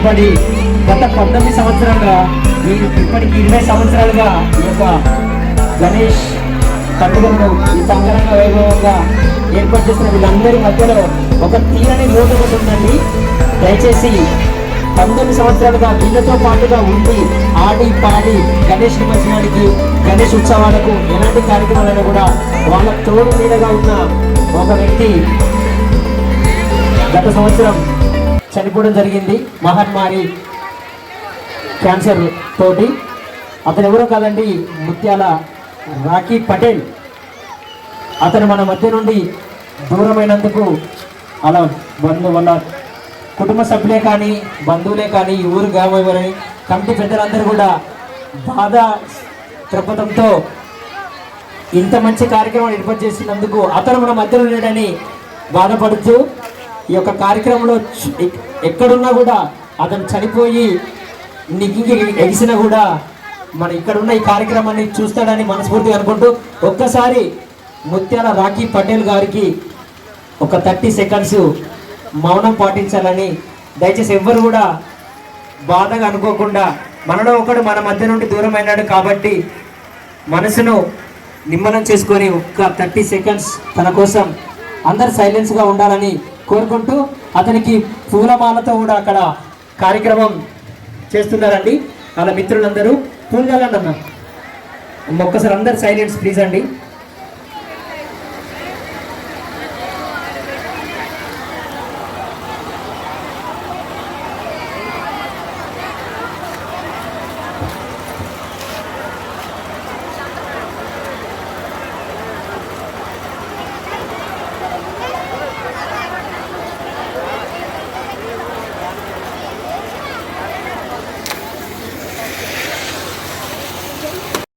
ఇప్పటి గత పంతొమ్మిది సంవత్సరాలుగా ఈ ఇప్పటికి ఇరవై సంవత్సరాలుగా ఈ యొక్క గణేష్ పండుగను ఈ అంగరంగ వైభవంగా ఏర్పాటు చేసిన వీళ్ళందరి మధ్యలో ఒక తీరని లోటు ఒకటి ఉందండి. దయచేసి పంతొమ్మిది సంవత్సరాలుగా వీళ్ళతో పాటుగా ఉండి ఆడి పాడి గణేష్ నిమజ్జనానికి గణేష్ ఉత్సవాలకు ఎలాంటి కార్యక్రమాలను కూడా వాళ్ళ తోడు మీదగా ఉన్న ఒక వ్యక్తి గత సంవత్సరం చనిపోవడం జరిగింది. మహమ్మారి క్యాన్సర్ తోటి. అతను ఎవరో కాదండి ముత్యాల రాఖీ పటేల్. అతను మన మధ్య నుండి దూరమైనందుకు అలా బంధు వాళ్ళ కుటుంబ సభ్యులే కానీ బంధువులే కానీ ఊరు గ్రామని కమిటీ పెద్దలందరూ కూడా బాధ దృక్పథంతో ఇంత మంచి కార్యక్రమం ఏర్పాటు చేసినందుకు అతను మన మధ్యలో లేడని బాధపడుతూ ఈ యొక్క కార్యక్రమంలో ఎక్కడున్నా కూడా అతను చనిపోయి నిగ్గి ఎగిసినా కూడా మన ఇక్కడున్న ఈ కార్యక్రమాన్ని చూస్తాడని మనస్ఫూర్తిగా అనుకుంటూ ఒక్కసారి ముత్యాల రాఖీ పటేల్ గారికి ఒక థర్టీ సెకండ్స్ మౌనం పాటించాలని దయచేసి ఎవ్వరు కూడా బాధగా అనుకోకుండా మనలో ఒకడు మన మధ్య నుండి దూరం అయినాడు కాబట్టి మనసును నిమ్మలం చేసుకొని ఒక్క థర్టీ సెకండ్స్ తన కోసం అందరు సైలెన్స్గా ఉండాలని కోరుకుంటూ అతనికి పూలమాలతో కూడా అక్కడ కార్యక్రమం చేస్తున్నారండి. వాళ్ళ మిత్రులందరూ పూలు చల్లండి అన్న ఒక్కసారి అందరు సైలెన్స్ ప్లీజ్ అండి.